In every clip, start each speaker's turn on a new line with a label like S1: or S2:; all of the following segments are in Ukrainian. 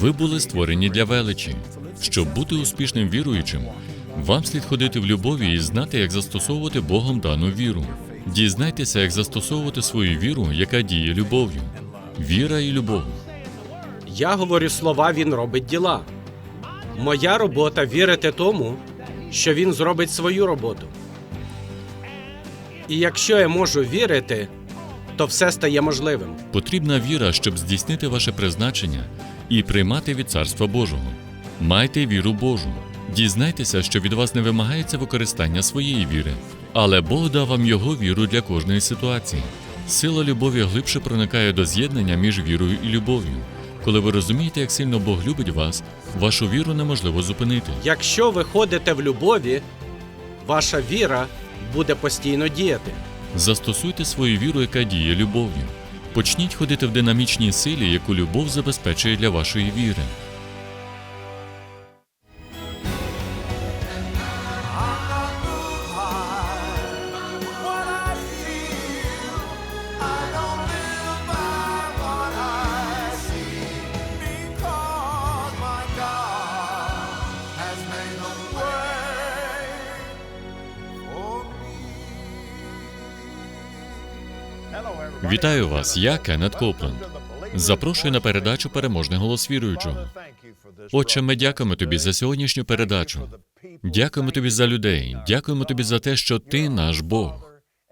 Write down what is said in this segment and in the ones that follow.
S1: Ви були створені для величі. Щоб бути успішним віруючим, вам слід ходити в любові і знати, як застосовувати Богом дану віру. Дізнайтеся, як застосовувати свою віру, яка діє любов'ю. Віра і любов.
S2: Я говорю слова, він робить діла. Моя робота вірити тому, що він зробить свою роботу. І якщо я можу вірити, то все стає можливим.
S1: Потрібна віра, щоб здійснити ваше призначення і приймати від Царства Божого. Майте віру Божу. Дізнайтеся, що від вас не вимагається використання своєї віри, але Бог дав вам його віру для кожної ситуації. Сила любові глибше проникає до з'єднання між вірою і любов'ю. Коли ви розумієте, як сильно Бог любить вас, вашу віру неможливо зупинити.
S2: Якщо ви ходите в любові, ваша віра буде постійно діяти.
S1: Застосуйте свою віру, яка діє любов'ю. Почніть ходити в динамічній силі, яку любов забезпечує для вашої віри. Вітаю вас, я Кеннет Копленд. Запрошую на передачу Переможний голос віруючого. Отче, ми дякуємо тобі за сьогоднішню передачу. Дякуємо тобі за людей. Дякуємо тобі за те, що ти наш Бог,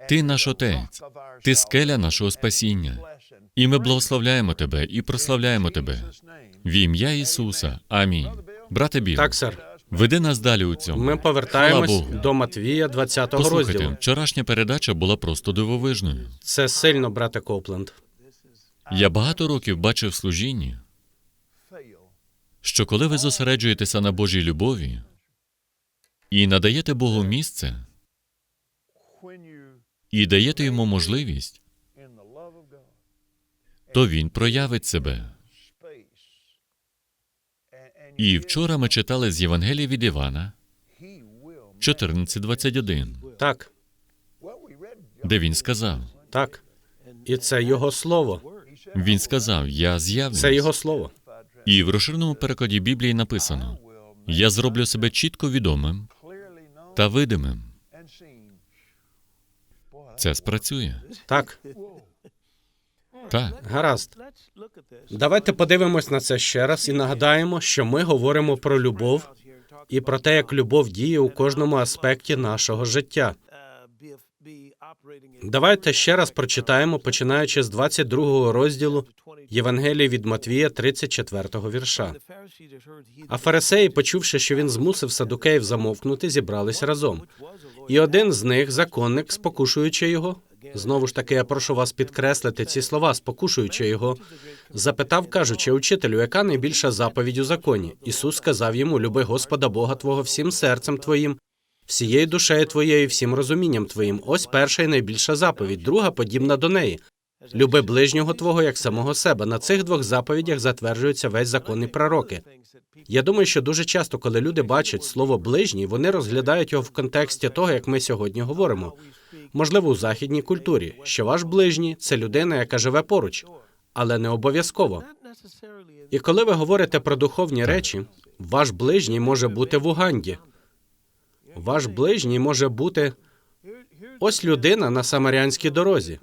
S1: ти наш Отець, ти скеля нашого спасіння. І ми благословляємо тебе і прославляємо тебе. В ім'я Ісуса. Амінь. Брате Біл,
S2: Так, сер.
S1: Веди нас далі у цьому.
S2: Ми повертаємось до Матвія 20
S1: Послухайте,
S2: розділу.
S1: вчорашня передача була просто дивовижною.
S2: Це сильно, брате Копленд.
S1: Я багато років бачив в служінні, що коли ви зосереджуєтеся на Божій любові і надаєте Богу місце, і даєте йому можливість, то він проявить себе. І вчора ми читали з Євангелія від Івана 14.21,
S2: Так,
S1: де він сказав:
S2: так. І це його слово.
S1: Він сказав: Я з'явлюсь.
S2: Це його слово.
S1: І в розшиrenому перекладі Біблії написано: Я зроблю себе чітко відомим та видимим. Це спрацює.
S2: Так,
S1: Так.
S2: гаразд. Давайте подивимось на це ще раз і нагадаємо, що ми говоримо про любов і про те, як любов діє у кожному аспекті нашого життя. Давайте ще раз прочитаємо, починаючи з 22 розділу Євангелії від Матвія, 34 вірша. А фарисеї, почувши, що він змусив садукеїв замовкнути, зібрались разом. І один з них, законник, спокушуючи його, знову ж таки, я прошу вас підкреслити ці слова, спокушуючи його, запитав, кажучи, учителю, яка найбільша заповідь у законі? Ісус сказав йому: Люби Господа Бога Твого всім серцем твоїм, всією душею твоєю, всім розумінням твоїм. Ось перша і найбільша заповідь, друга подібна до неї. Люби ближнього твого як самого себе. На цих двох заповідях затверджується весь закон і пророки. Я думаю, що дуже часто, коли люди бачать слово ближній, вони розглядають його в контексті того, як ми сьогодні говоримо. Можливо, у західній культурі, що ваш ближній це людина, яка живе поруч, але не обов'язково. І коли ви говорите про духовні речі, ваш ближній може бути в Уганді. Ваш ближній може бути ось людина на самарянській дорозі.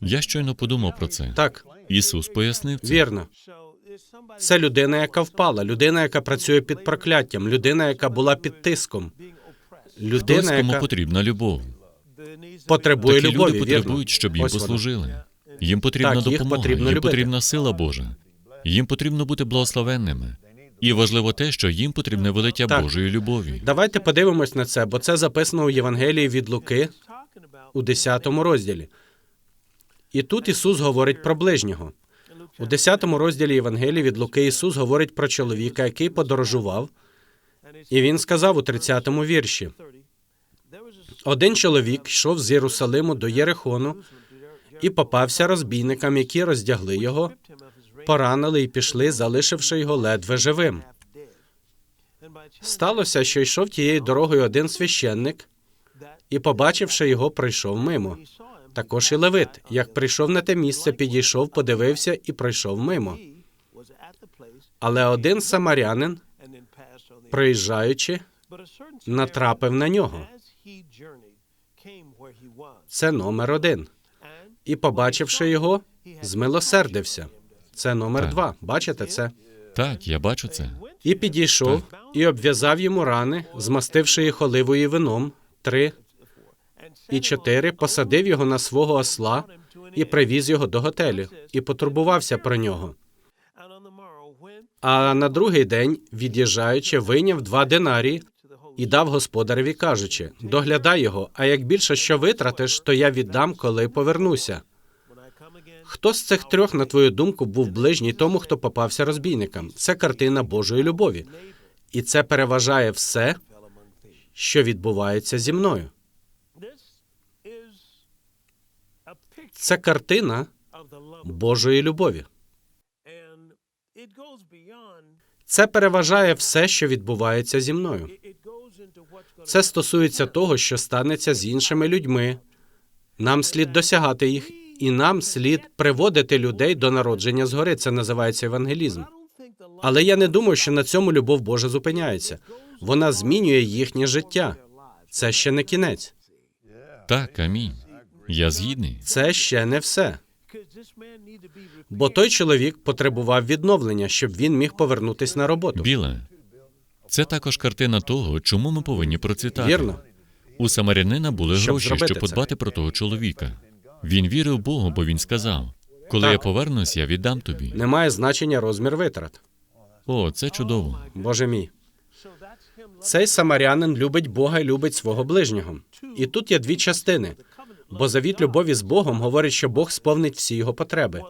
S1: Я щойно подумав про це.
S2: Так,
S1: Ісус пояснив це.
S2: вірно. Це людина, яка впала, людина, яка працює під прокляттям, людина, яка була під тиском,
S1: Хтось,
S2: людина,
S1: кому
S2: яка
S1: потрібна любов.
S2: потребує
S1: Такі
S2: любові.
S1: люди
S2: вірно.
S1: потребують, щоб їм
S2: Ось вона.
S1: послужили. Їм потрібна
S2: Так, їх
S1: допомога,
S2: потрібно
S1: їм
S2: любити.
S1: потрібна сила Божа. Їм потрібно бути благословенними. І важливо те, що їм потрібне вилиття
S2: Так.
S1: Божої любові.
S2: Давайте подивимось на це, бо це записано у Євангелії від Луки у 10 розділі. І тут Ісус говорить про ближнього. У 10 розділі Євангелії від Луки Ісус говорить про чоловіка, який подорожував, і він сказав у 30-му вірші: один чоловік йшов з Єрусалиму до Єрихону і попався розбійникам, які роздягли його, поранили і пішли, залишивши його ледве живим. Сталося, що йшов тією дорогою один священник, і, побачивши його, пройшов мимо. Також і Левит, як прийшов на те місце, підійшов, подивився і пройшов мимо. Але один самарянин, проїжджаючи, натрапив на нього. Це номер один. І, побачивши його, змилосердився. Це номер
S1: Так.
S2: два. Бачите це?
S1: Так, я бачу це.
S2: І підійшов і обв'язав йому рани, змастивши їх оливою і вином. Три і чотири посадив його на свого осла і привіз його до готелю, і потурбувався про нього. А на другий день, від'їжджаючи, вийняв два динарії і дав господареві, кажучи: доглядай його, а як більше що витратиш, то я віддам, коли повернуся. Хто з цих трьох, на твою думку, був ближній тому, хто попався розбійникам? Це картина Божої любові. І це переважає все, що відбувається зі мною. Це картина Божої любові. Це переважає все, що відбувається зі мною. Це стосується того, що станеться з іншими людьми. Нам слід досягати їх, і нам слід приводити людей до народження згори. Це називається евангелізм. Але я не думаю, що на цьому любов Божа зупиняється. Вона змінює їхнє життя. Це ще не кінець.
S1: Так, амінь. Я згідний.
S2: Це ще не все. Бо той чоловік потребував відновлення, щоб він міг повернутись на роботу.
S1: Біле. Це також картина того, чому ми повинні процвітати.
S2: Вірно.
S1: У самарянина були
S2: Щоб
S1: гроші,
S2: зробити
S1: щоб
S2: це.
S1: подбати про того чоловіка. Він вірив Богу, бо він сказав: коли
S2: Так.
S1: я повернусь, я віддам тобі.
S2: Не має значення розмір витрат.
S1: О, це чудово.
S2: Боже мій. Цей самарянин любить Бога і любить свого ближнього. І тут є дві частини. Бо завіт любові з Богом говорить, що Бог сповнить всі його потреби.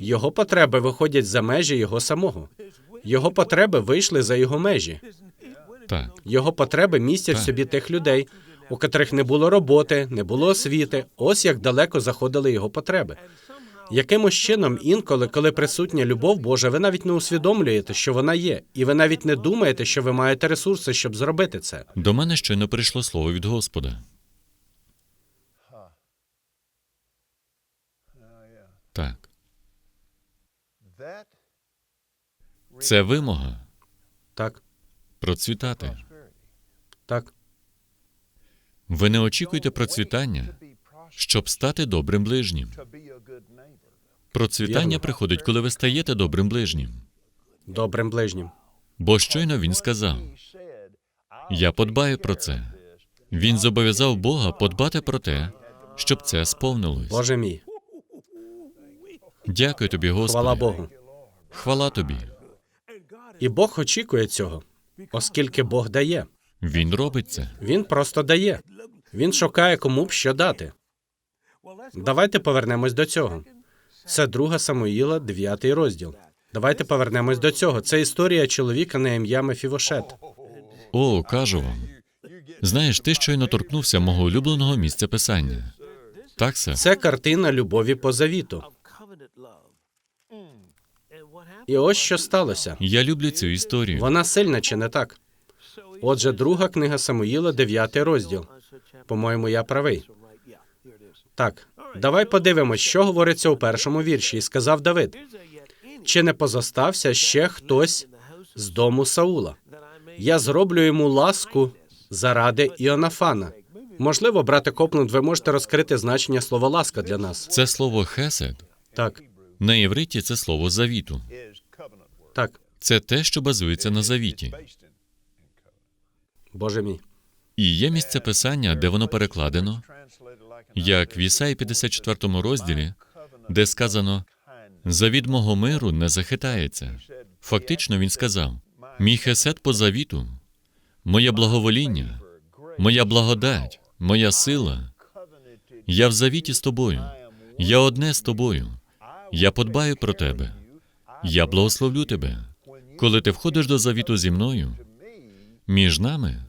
S2: Його потреби виходять за межі його самого. Його потреби вийшли за його межі.
S1: Так,
S2: Його потреби містять в собі тих людей, у котрих не було роботи, не було освіти. Ось як далеко заходили його потреби. Якимось чином, інколи, коли присутня любов Божа, ви навіть не усвідомлюєте, що вона є, і ви навіть не думаєте, що ви маєте ресурси, щоб зробити це.
S1: до мене щойно прийшло слово від Господа. Так, це вимога
S2: Так,
S1: процвітати.
S2: так,
S1: Ви не очікуєте процвітання, щоб стати добрим ближнім. Процвітання приходить, коли ви стаєте добрим ближнім.
S2: добрим ближнім.
S1: Бо щойно він сказав: Я подбаю про це. Він зобов'язав Бога подбати про те, щоб це сповнилось.
S2: Боже мій,
S1: Дякую тобі, Господи.
S2: хвала Богу.
S1: Хвала тобі.
S2: І Бог очікує цього, оскільки Бог дає.
S1: Він робить це.
S2: Він просто дає. Він шукає кому б що дати. Давайте повернемось до цього. Це друга Самуїла, 9 розділ. Давайте повернемось до цього. Це історія чоловіка на ім'я Мефівошет.
S1: О, кажу вам. Знаєш, ти щойно торкнувся мого улюбленого місця писання. Так, сер?
S2: Це картина любові по завіту. І ось що сталося.
S1: Я люблю цю історію.
S2: Вона сильна чи не так? Отже, друга книга Самуїла, 9 розділ. По-моєму, я правий. Так, давай подивимось, що говориться у першому вірші. І сказав Давид: чи не позостався ще хтось з дому Саула? Я зроблю йому ласку заради Іонафана. Можливо, брате Копланд, ви можете розкрити значення слова ласка для нас.
S1: Це слово хесед.
S2: Так,
S1: На євриті це слово завіту.
S2: Так,
S1: Це те, що базується на завіті.
S2: Боже мій.
S1: І є місце писання, де воно перекладено, як в Ісаї 54 розділі, де сказано Завід мого миру не захитається. Фактично він сказав: Мій хесед по завіту, моє благовоління, моя благодать, моя сила. Я в завіті з тобою. Я одне з тобою. Я подбаю про тебе. Я благословлю тебе. Коли ти входиш до завіту зі мною, між нами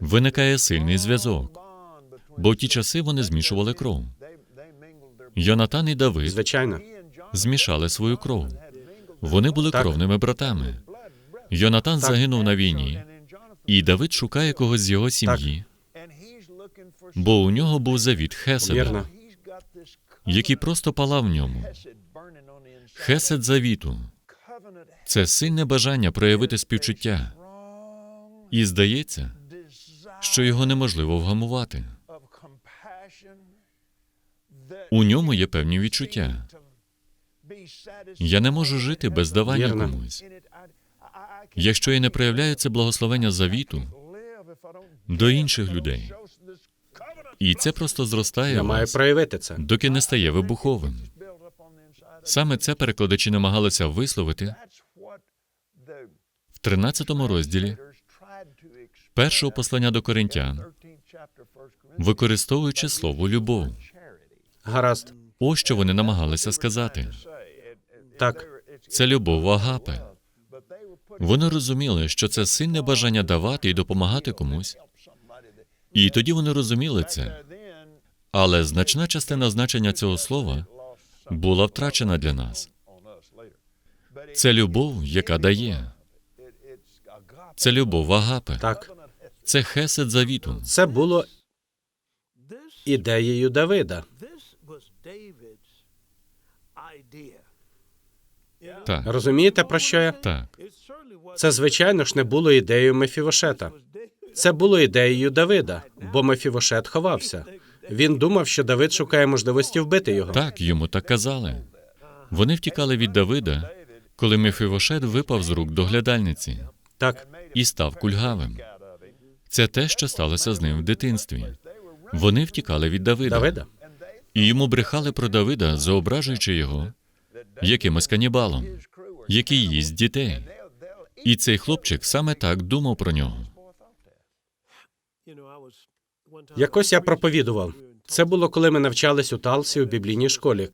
S1: виникає сильний зв'язок, бо в ті часи вони змішували кров. Йонатан і Давид
S2: Звичайно,
S1: змішали свою кров. Вони були
S2: Так.
S1: кровними братами. Йонатан загинув на війні, і Давид шукає когось з його сім'ї, бо у нього був завіт Хеседа, який просто палав в ньому. Хесед завіту. Це сильне бажання проявити співчуття. І здається, що його неможливо вгамувати. У ньому є певні відчуття. Я не можу жити без давання
S2: Вірно.
S1: комусь. Якщо я не проявляю це благословення завіту до інших людей, і це просто зростає
S2: Я маю проявити це.
S1: доки не стає вибуховим. Саме це перекладачі намагалися висловити в 13 розділі першого послання до коринтян, використовуючи слово любов.
S2: Гаразд.
S1: Ось що вони намагалися сказати.
S2: Так,
S1: Це любов агапе. Вони розуміли, що це сильне бажання давати і допомагати комусь. І тоді вони розуміли це. Але значна частина значення цього слова була втрачена для нас. Це любов, яка дає. Це любов агапе.
S2: так.
S1: Це хесед завіту.
S2: Це було ідеєю Давида.
S1: Так,
S2: Розумієте, про що я?
S1: так.
S2: Це, звичайно ж, не було ідеєю Мефівошета. Це було ідеєю Давида, бо Мефівошет ховався. Він думав, що Давид шукає можливості вбити його.
S1: Так, йому так казали. Вони втікали від Давида, коли Мефівошет випав з рук доглядальниці
S2: Так,
S1: і став кульгавим. Це те, що сталося з ним в дитинстві. Вони втікали від Давида,
S2: Давида.
S1: і йому брехали про Давида, зображуючи його якимось канібалом, який їсть дітей. І цей хлопчик саме так думав про нього.
S2: Якось я проповідував. Це було, коли ми навчались у Талсі у біблійній школі.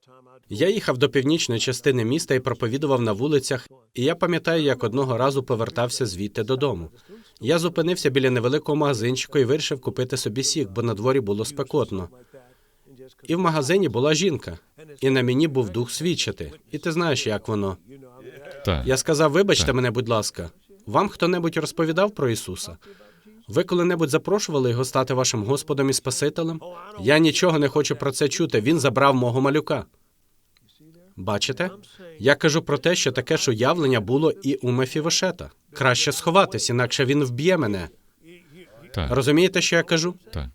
S2: Я їхав до північної частини міста і проповідував на вулицях, і я пам'ятаю, як одного разу повертався звідти додому. Я зупинився біля невеликого магазинчику і вирішив купити собі сік, бо на дворі було спекотно. І в магазині була жінка, і на мені був дух свідчити. І ти знаєш, як воно.
S1: Так,
S2: Я сказав: вибачте
S1: Так.
S2: мене, будь ласка. Вам хто-небудь розповідав про Ісуса? Ви коли-небудь запрошували його стати вашим Господом і Спасителем? Я нічого не хочу про це чути. Він забрав мого малюка. Бачите? Я кажу про те, що таке ж уявлення було і у Мефівошета. Краще сховатись, інакше він вб'є мене.
S1: так,
S2: Розумієте, що я кажу?
S1: так.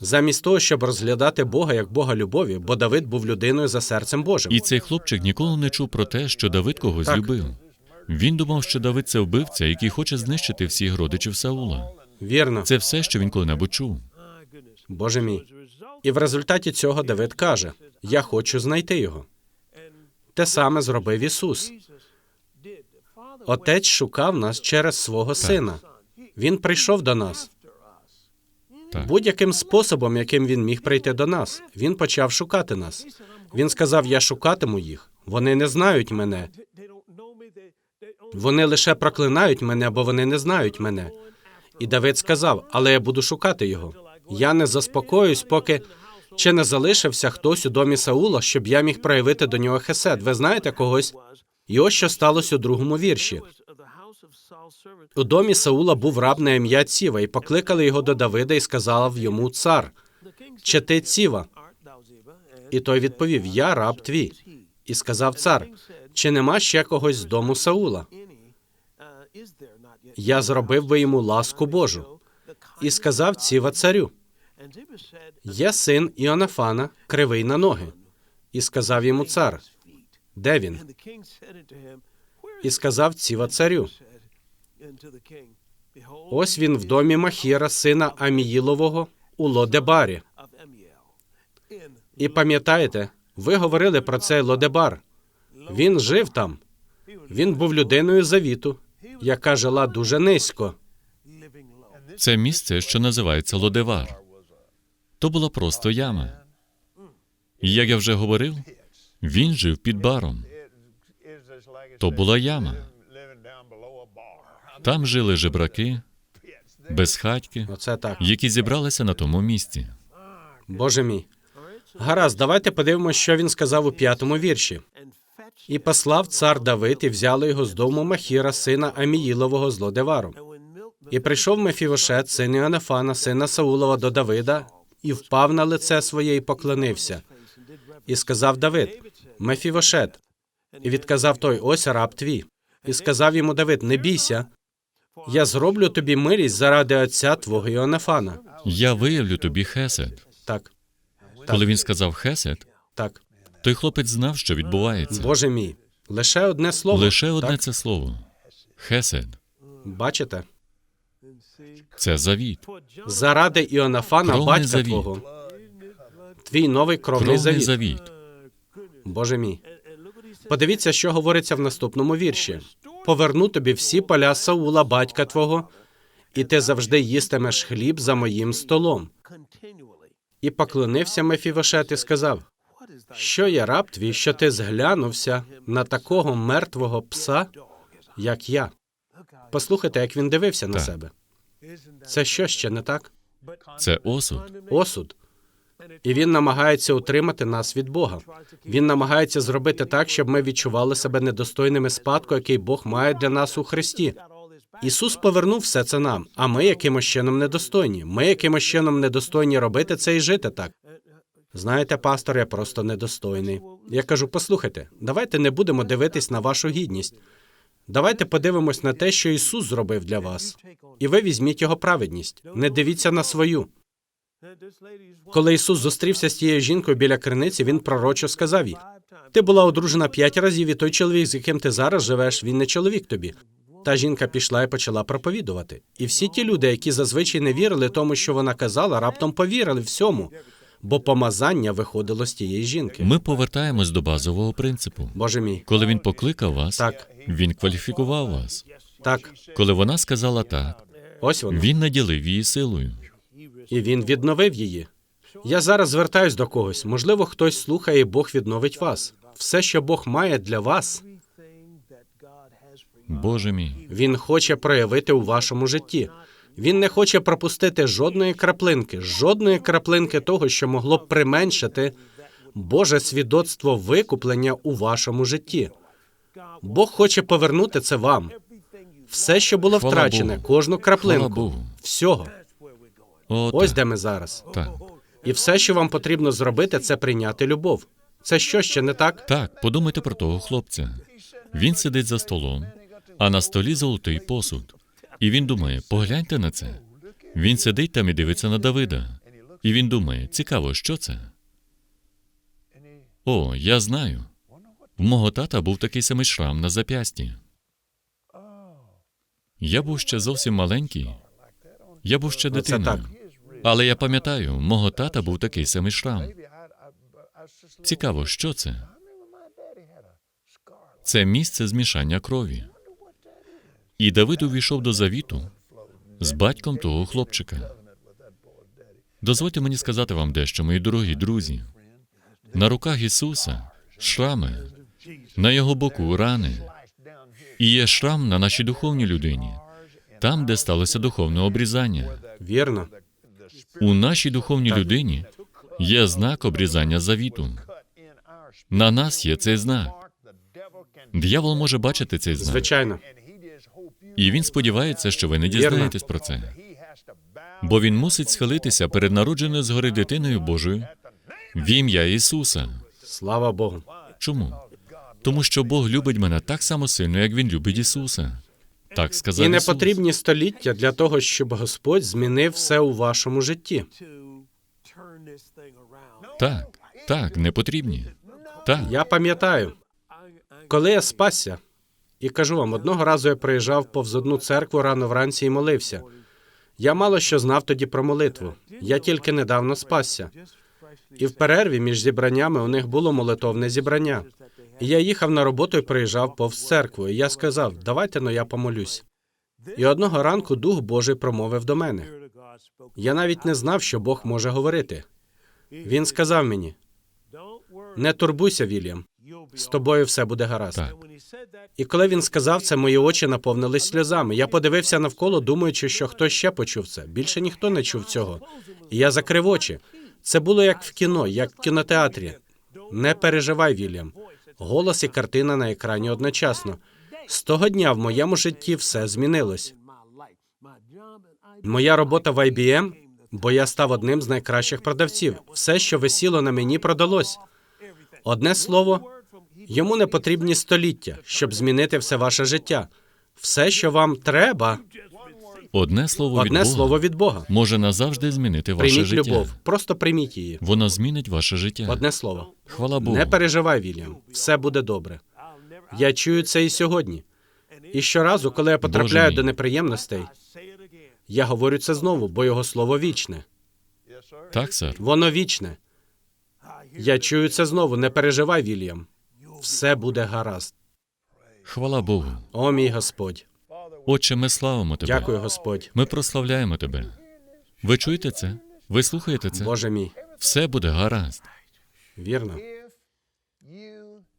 S2: Замість того, щоб розглядати Бога як Бога любові, бо Давид був людиною за серцем Божим.
S1: І цей хлопчик ніколи не чув про те, що Давид когось
S2: Так.
S1: любив. Він думав, що Давид це вбивця, який хоче знищити всіх родичів Саула.
S2: Вірно,
S1: Це все, що він коли-небудь чув.
S2: Боже мій. І в результаті цього Давид каже: Я хочу знайти його. Те саме зробив Ісус. Отець шукав нас через свого сина. Він прийшов до нас.
S1: Так.
S2: Будь-яким способом, яким він міг прийти до нас, він почав шукати нас. Він сказав: Я шукатиму їх. Вони не знають мене. Вони лише проклинають мене, бо вони не знають мене. І Давид сказав: Але я буду шукати його. Я не заспокоюсь, поки чи не залишився хтось у домі Саула, щоб я міг проявити до нього хесед. Ви знаєте когось? І ось що сталося у другому вірші. У домі Саула був раб на ім'я Ціва, і покликали його до Давида і сказав йому цар.
S3: Чи ти ціва?
S2: І той відповів: Я раб твій. І сказав цар: Чи нема ще когось з дому Саула? Я зробив би йому ласку Божу. І сказав Ціва царю: Є син Іонафана, кривий на ноги. І сказав йому цар: Де він? І сказав Ціва царю: Ось він в домі Махіра, сина Аміїлового, у Лодебарі. І пам'ятаєте, ви говорили про цей Лодебар. Він жив там. Він був людиною завіту, яка жила дуже низько.
S1: Це місце, що називається Лодевар. То була просто яма. І як я вже говорив, він жив під баром. То була яма. Там жили жебраки, безхатьки,
S2: Оце так.
S1: які зібралися на тому місці.
S2: Боже мій. Гаразд, давайте подивимося, що він сказав у п'ятому вірші. І послав цар Давид, і взяли його з дому Махіра, сина Аміїлового з Лодевару. І прийшов Мефівошет, син Іоаннафана, сина Саулова, до Давида, і впав на лице своє і поклонився. І сказав Давид: Мефівошет. І відказав той: Ось раб твій. І сказав йому Давид: Не бійся, я зроблю тобі милість заради отця твого Іонафана.
S1: Я виявлю тобі хесед.
S2: Так,
S1: Коли він сказав хесед,
S2: так,
S1: той хлопець знав, що відбувається.
S2: Боже мій, лише одне слово.
S1: Лише одне
S2: так?
S1: це слово. Хесед.
S2: Бачите?
S1: Це завіт.
S2: Заради Іонафана,
S1: Кровний
S2: батька
S1: завіт.
S2: твого. Твій новий кровний
S1: Кровний
S2: завіт.
S1: завіт.
S2: Боже мій. Подивіться, що говориться в наступному вірші. Поверну тобі всі поля Саула, батька твого, і ти завжди їстимеш хліб за моїм столом. І поклонився Мефівошет і сказав: Що я раб твій, що ти зглянувся на такого мертвого пса, як я? Послухайте, як він дивився на
S1: Так.
S2: себе. Це що ще не так?
S1: Це осуд.
S2: Осуд. І він намагається утримати нас від Бога. Він намагається зробити так, щоб ми відчували себе недостойними спадку, який Бог має для нас у Христі. Ісус повернув все це нам, а ми якимось чином недостойні. Ми якимось чином недостойні робити це і жити так. Знаєте, пастор, я просто недостойний. Я кажу: послухайте, давайте не будемо дивитись на вашу гідність. Давайте подивимось на те, що Ісус зробив для вас, і ви візьміть його праведність. Не дивіться на свою. Коли Ісус зустрівся з тією жінкою біля криниці, він пророчо сказав їй: Ти була одружена п'ять разів, і той чоловік, з яким ти зараз живеш, він не чоловік тобі. Та жінка пішла і почала проповідувати. І всі ті люди, які зазвичай не вірили тому, що вона казала, раптом повірили всьому, бо помазання виходило з тієї жінки.
S1: Ми повертаємось до базового принципу.
S2: Боже мій,
S1: Коли він покликав вас,
S2: Так.
S1: він кваліфікував вас.
S2: так,
S1: Коли вона сказала так,
S2: ось воно.
S1: він наділив її силою.
S2: І він відновив її. Я зараз звертаюсь до когось. Можливо, хтось слухає, і Бог відновить вас. Все, що Бог має для вас,
S1: Боже мій,
S2: Він хоче проявити у вашому житті. Він не хоче пропустити жодної краплинки, жодної краплинки того, що могло б применшити Боже свідоцтво викуплення у вашому житті. Бог хоче повернути це вам. Все, що було
S1: Хвала
S2: втрачене,
S1: Богу.
S2: кожну
S1: Хвала
S2: краплинку,
S1: Богу.
S2: всього.
S1: О,
S2: Ось
S1: так,
S2: де ми зараз.
S1: так.
S2: І все, що вам потрібно зробити, це прийняти любов. Це що ще не так?
S1: Так, подумайте про того хлопця. Він сидить за столом, а на столі золотий посуд. І він думає: погляньте на це. Він сидить там і дивиться на Давида. І він думає: цікаво, що це? О, я знаю. В мого тата був такий самий шрам на зап'ясті. Я був ще зовсім маленький. Я був ще
S2: Оце
S1: дитиною. Але я пам'ятаю, в мого тата був такий самий шрам. Цікаво, що це? Це місце змішання крові. І Давид увійшов до завіту з батьком того хлопчика. Дозвольте мені сказати вам дещо, мої дорогі друзі. На руках Ісуса шрами, на його боку рани. І є шрам на нашій духовній людині, там, де сталося духовне обрізання.
S2: Вірно.
S1: У нашій духовній людині є знак обрізання завіту. На нас є цей знак. Д'явол може бачити цей знак,
S2: Звичайно.
S1: І він сподівається, що ви не дізнаєтесь про це. Бо він мусить схилитися перед народженою згори дитиною Божою в ім'я Ісуса.
S2: Слава Богу.
S1: Чому? Тому що Бог любить мене так само сильно, як Він любить Ісуса. Так сказав
S2: І не
S1: Ісус.
S2: потрібні століття для того, щоб Господь змінив все у вашому житті.
S1: Так, так, не потрібні. Так,
S2: Я пам'ятаю, коли я спасся, і кажу вам, одного разу я приїжджав повз одну церкву рано вранці і молився. Я мало що знав тоді про молитву. Я тільки недавно спасся. І в перерві між зібраннями у них було молитовне зібрання. І я їхав на роботу і приїжджав повз церкву. І я сказав: давайте но я помолюсь. І одного ранку Дух Божий промовив до мене. Я навіть не знав, що Бог може говорити. Він сказав мені: не турбуйся, Вільям, з тобою все буде гаразд.
S1: так.
S2: І коли він сказав це, мої очі наповнились сльозами. Я подивився навколо, думаючи, що хтось ще почув це. Більше ніхто не чув цього. І я закрив очі. Це було як в кіно, як в кінотеатрі. Не переживай, Вільям. Голос і картина на екрані одночасно. З того дня в моєму житті все змінилось. Моя робота в IBM, бо я став одним з найкращих продавців. Все, що висіло на мені, продалось. Одне слово, Йому не потрібні століття, щоб змінити все ваше життя. Все, що вам треба,
S1: Одне слово від
S2: одне
S1: Бога
S2: слово від Бога.
S1: може назавжди змінити ваше
S2: Прийміть
S1: життя.
S2: любов, просто прийміть її.
S1: Воно змінить ваше життя.
S2: Одне слово.
S1: Хвала Богу.
S2: Не переживай, Вільям. Все буде добре. Я чую це і сьогодні. І щоразу, коли я потрапляю
S1: мій.
S2: до неприємностей, я говорю це знову, бо його слово вічне.
S1: Так, сер.
S2: Воно вічне. Я чую це знову. Не переживай, Вільям. Все буде гаразд.
S1: Хвала Богу.
S2: О, мій Господь.
S1: Отче, ми славимо тебе.
S2: Дякую, Господь.
S1: Ми прославляємо тебе. Ви чуєте це? Ви слухаєте це?
S2: Боже мій.
S1: Все буде гаразд.
S2: Вірно.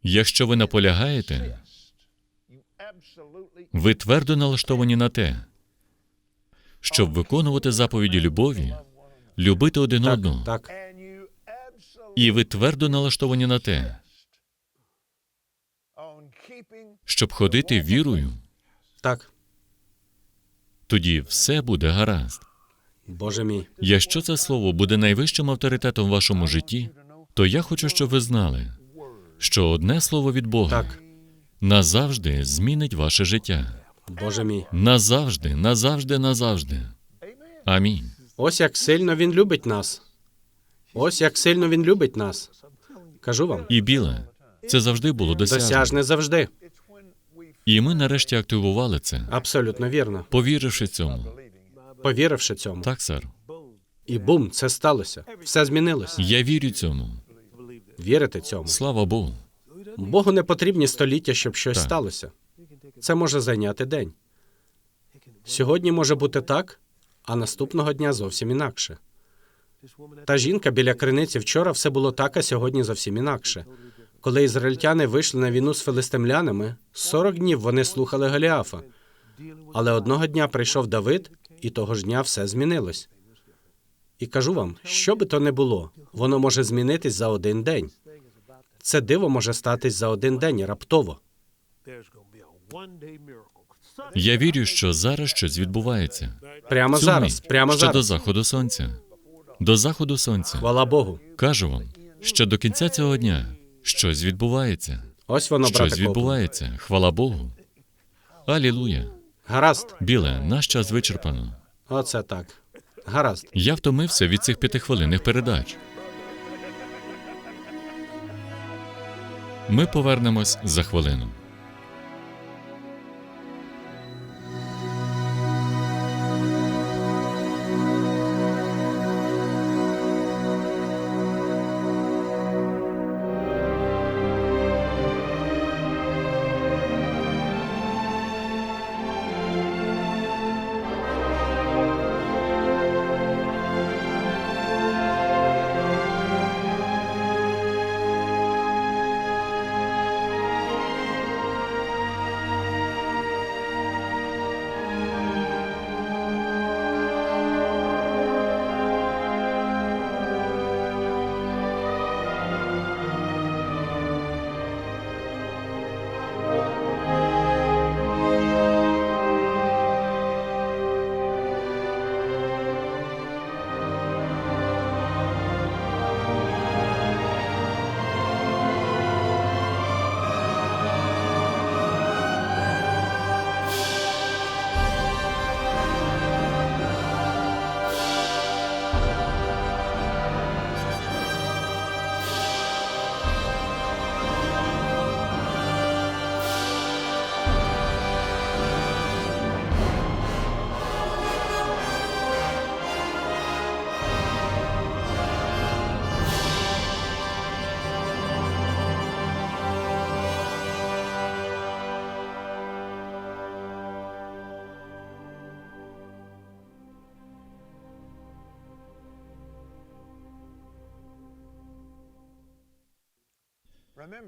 S1: Якщо ви наполягаєте, ви твердо налаштовані на те, щоб виконувати заповіді любові, любити один
S2: Так,
S1: одного,
S2: так.
S1: і ви твердо налаштовані на те, щоб ходити вірою,
S2: Так.
S1: тоді все буде гаразд.
S2: Боже мій.
S1: Якщо це слово буде найвищим авторитетом в вашому житті, то я хочу, щоб ви знали, що одне слово від Бога
S2: Так.
S1: назавжди змінить ваше життя.
S2: Боже мій.
S1: Назавжди, назавжди, назавжди. Амінь.
S2: Ось як сильно він любить нас. Ось як сильно він любить нас. Кажу вам.
S1: І біле, це завжди було досяжне.
S2: Досяжне завжди.
S1: І ми нарешті активували це,
S2: Абсолютно вірно.
S1: повіривши цьому.
S2: Повіривши цьому.
S1: Так, сер.
S2: І бум, це сталося. Все змінилось.
S1: Я вірю цьому.
S2: Вірите цьому.
S1: Слава Богу.
S2: Богу не потрібні століття, щоб щось
S1: Так.
S2: сталося. Це може зайняти день. Сьогодні може бути так, а наступного дня зовсім інакше. Та жінка біля криниці вчора все було так, а сьогодні зовсім інакше. Коли ізраїльтяни вийшли на війну з филистимлянами, 40 днів вони слухали Голіафа. Але одного дня прийшов Давид, і того ж дня все змінилось. І кажу вам, що би то не було, воно може змінитись за один день. Це диво може статись за один день раптово.
S1: Я вірю, що зараз щось відбувається.
S2: Прямо
S1: Цю
S2: зараз,
S1: мить,
S2: прямо
S1: ще до заходу сонця. До заходу сонця.
S2: Хвала Богу.
S1: Кажу вам, що до кінця цього дня щось відбувається.
S2: Ось воно,
S1: Щось
S2: брате Копле.
S1: відбувається. Хвала Богу. Алілуя.
S2: Гаразд.
S1: Біле, наш час вичерпано.
S2: Оце так. Гаразд.
S1: Я втомився від цих п'ятихвилинних передач. Ми повернемось за хвилину.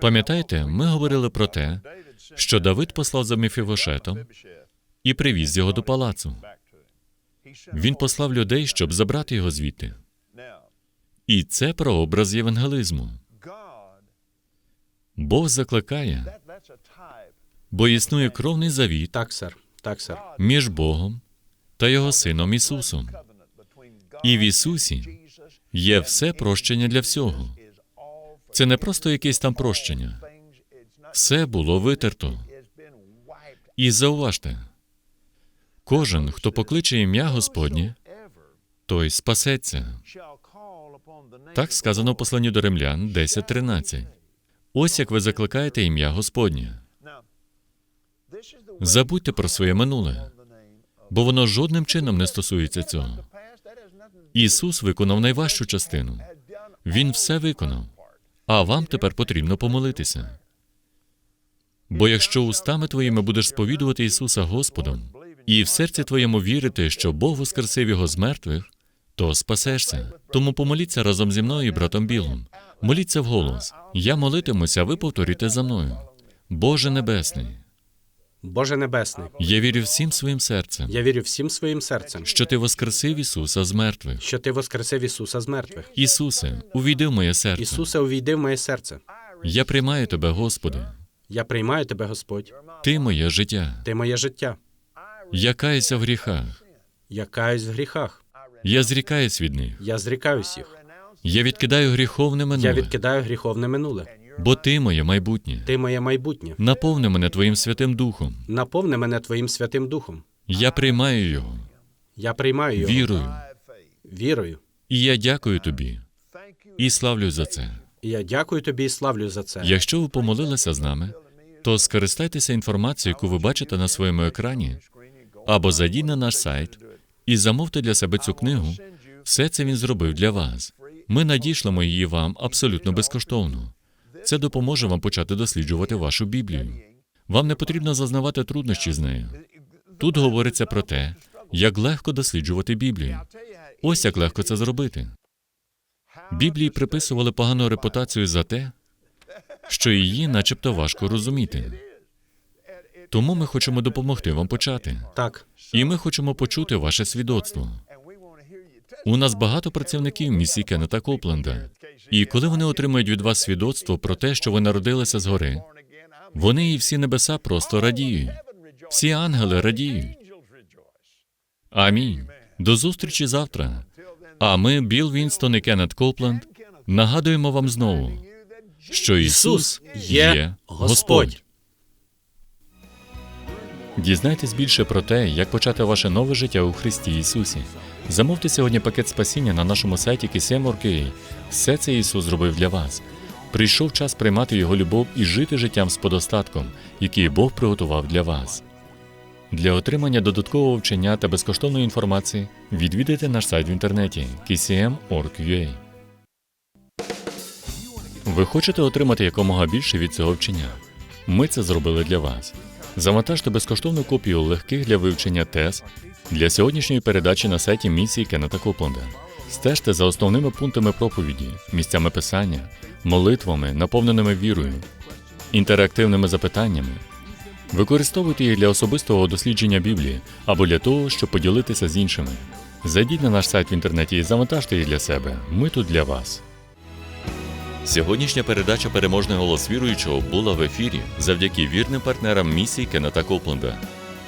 S1: Пам'ятаєте, ми говорили про те, що Давид послав за Мефівошетом і привіз його до палацу. Він послав людей, щоб забрати його звідти. І це прообраз євангелизму. Бог закликає, бо існує кровний завіт
S2: Так, сер. Так, сер.
S1: між Богом та його сином Ісусом. І в Ісусі є все прощення для всього. Це не просто якесь там прощення. Все було витерто. І зауважте, кожен, хто покличе ім'я Господнє, той спасеться. Так сказано в посланні до римлян 10.13. Ось як ви закликаєте ім'я Господнє. Забудьте про своє минуле, бо воно жодним чином не стосується цього. Ісус виконав найважчу частину. Він все виконав. А вам тепер потрібно помолитися. Бо якщо устами твоїми будеш сповідувати Ісуса Господом, і в серці твоєму вірити, що Бог воскресив Його з мертвих, то спасешся. Тому помоліться разом зі мною і братом Білом. Моліться вголос. Я молитимуся, ви повторіте за мною. Боже Небесний,
S2: Боже Небесний,
S1: я вірю всім своїм серцем,
S2: я вірю всім своїм серцем,
S1: що Ти воскресив Ісуса з мертвих.
S2: що ти воскресив Ісуса з мертвих.
S1: Ісусе, увійди в моє серце.
S2: Ісусе, увійди в моє серце.
S1: Я приймаю Тебе, Господи.
S2: Я приймаю тебе, Господь.
S1: Ти моє життя.
S2: Ти моє життя.
S1: Я каюся в гріхах.
S2: Я каюсь в гріхах.
S1: Я зрікаюсь від них.
S2: Я зрікаюсь їх.
S1: Я відкидаю гріховне минуле.
S2: Я відкидаю гріховне минуле.
S1: Бо ти моє майбутнє.
S2: Ти моє майбутнє.
S1: Наповни мене Твоїм Святим Духом.
S2: Наповни мене Твоїм Святим Духом.
S1: Я приймаю його
S2: Я приймаю його
S1: вірою.
S2: вірою.
S1: І я дякую тобі і славлю за це.
S2: І я дякую тобі і славлю за це.
S1: Якщо ви помолилися з нами, то скористайтеся інформацією, яку ви бачите на своєму екрані, або зайдіть на наш сайт і замовте для себе цю книгу. Все це він зробив для вас. Ми надішлемо її вам абсолютно безкоштовно. Це допоможе вам почати досліджувати вашу Біблію. Вам не потрібно зазнавати труднощі з нею. Тут говориться про те, як легко досліджувати Біблію. Ось як легко це зробити. Біблії приписували погану репутацію за те, що її начебто важко розуміти. Тому ми хочемо допомогти вам почати.
S2: Так,
S1: І ми хочемо почути ваше свідоцтво. У нас багато працівників місії Кеннета Копленда. І коли вони отримують від вас свідоцтво про те, що ви народилися згори, вони і всі небеса просто радіють. Всі ангели радіють. Амінь. До зустрічі завтра. А ми, Білл Вінстон і Кеннет Копленд, нагадуємо вам знову, що Ісус є Господь. Дізнайтесь більше про те, як почати ваше нове життя у Христі Ісусі. Замовте сьогодні пакет спасіння на нашому сайті KCM.org.ua. Все це Ісус зробив для вас. Прийшов час приймати Його любов і жити життям з подостатком, який Бог приготував для вас. Для отримання додаткового вчення та безкоштовної інформації відвідайте наш сайт в інтернеті kcm.org.ua. Ви хочете отримати якомога більше від цього вчення? Ми це зробили для вас. Завантажте безкоштовну копію легких для вивчення тез для сьогоднішньої передачі на сайті місії Кеннета Копленда. Стежте за основними пунктами проповіді, місцями писання, молитвами, наповненими вірою, інтерактивними запитаннями. Використовуйте їх для особистого дослідження Біблії або для того, щоб поділитися з іншими. Зайдіть на наш сайт в інтернеті і завантажте їх для себе. Ми тут для вас. Сьогоднішня передача Переможний голос віруючого була в ефірі завдяки вірним партнерам місії Кеннета Копленда.